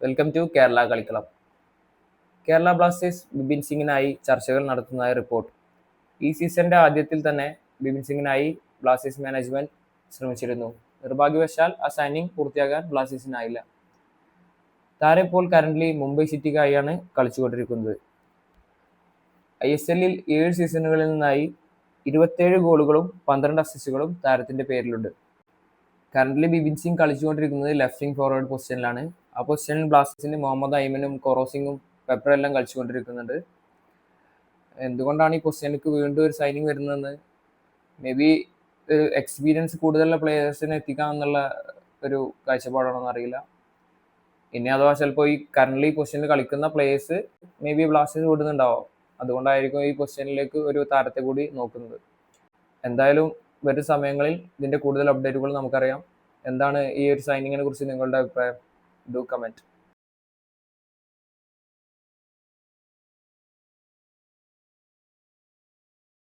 Welcome to Kerala Kalikkalam Kerala blasters Bipin സിംഗിനായി ചർച്ചകൾ നടത്തുന്നതായി report ഈ സീസണിന്റെ ആദ്യത്തിൽ തന്നെ ബിപിൻ സിംഗിനായി ബ്ലാസ്റ്റേഴ്സ് മാനേജ്മെന്റ് ശ്രമിച്ചിരുന്നു. നിർഭാഗ്യവശാൽ ആ സൈനിങ് പൂർത്തിയാക്കാൻ ബ്ലാസ്റ്റേഴ്സിനായില്ല താരം ഇപ്പോൾ കറന്റ്ലി മുംബൈ സിറ്റിക്കായാണ് കളിച്ചുകൊണ്ടിരിക്കുന്നത്. ഐ എസ് എല്ലിൽ ഏഴ് സീസണുകളിൽ നിന്നായി ഇരുപത്തേഴ് ഗോളുകളും പന്ത്രണ്ട് അസിസ്റ്റുകളും താരത്തിന്റെ പേരിലുണ്ട്. കറന്റ്ലി ബിബിൻ സിംഗ് കളിച്ചുകൊണ്ടിരിക്കുന്നത് ലെഫ്റ്റ് വിംഗ് ഫോർവേഡ് പൊസിഷനിലാണ് ആ സെൻ ബ്ലാസ്റ്റേഴ്സിന് മുഹമ്മദ് ഐമനും കൊറോസിങ്ങും പെപ്പറെല്ലാം കളിച്ചുകൊണ്ടിരിക്കുന്നുണ്ട്. എന്തുകൊണ്ടാണ് ഈ പൊസിഷനിലേക്ക് വീണ്ടും ഒരു സൈനിങ് വരുന്നതെന്ന്? മേ ബി ഒരു എക്സ്പീരിയൻസ് കൂടുതലുള്ള പ്ലേയേഴ്സിനെ എത്തിക്കാം എന്നുള്ള ഒരു കാഴ്ചപ്പാടാണോ അറിയില്ല. ഇനി അഥവാ ചിലപ്പോൾ ഈ കറന്റ് ഈ പൊസിഷനിൽ കളിക്കുന്ന പ്ലേയേഴ്സ് മേ ബി ബ്ലാസ്റ്റേഴ്സ് വിടുന്നുണ്ടാവും. അതുകൊണ്ടായിരിക്കും ഈ പൊസിഷനിലേക്ക് ഒരു താരത്തെ കൂടി നോക്കുന്നത്. എന്തായാലും വരും സമയങ്ങളിൽ ഇതിന്റെ കൂടുതൽ അപ്ഡേറ്റുകൾ നമുക്കറിയാം. എന്താണ് ഈ ഒരു സൈനിങ്ങിനെ കുറിച്ച് നിങ്ങളുടെ അഭിപ്രായം? do comment.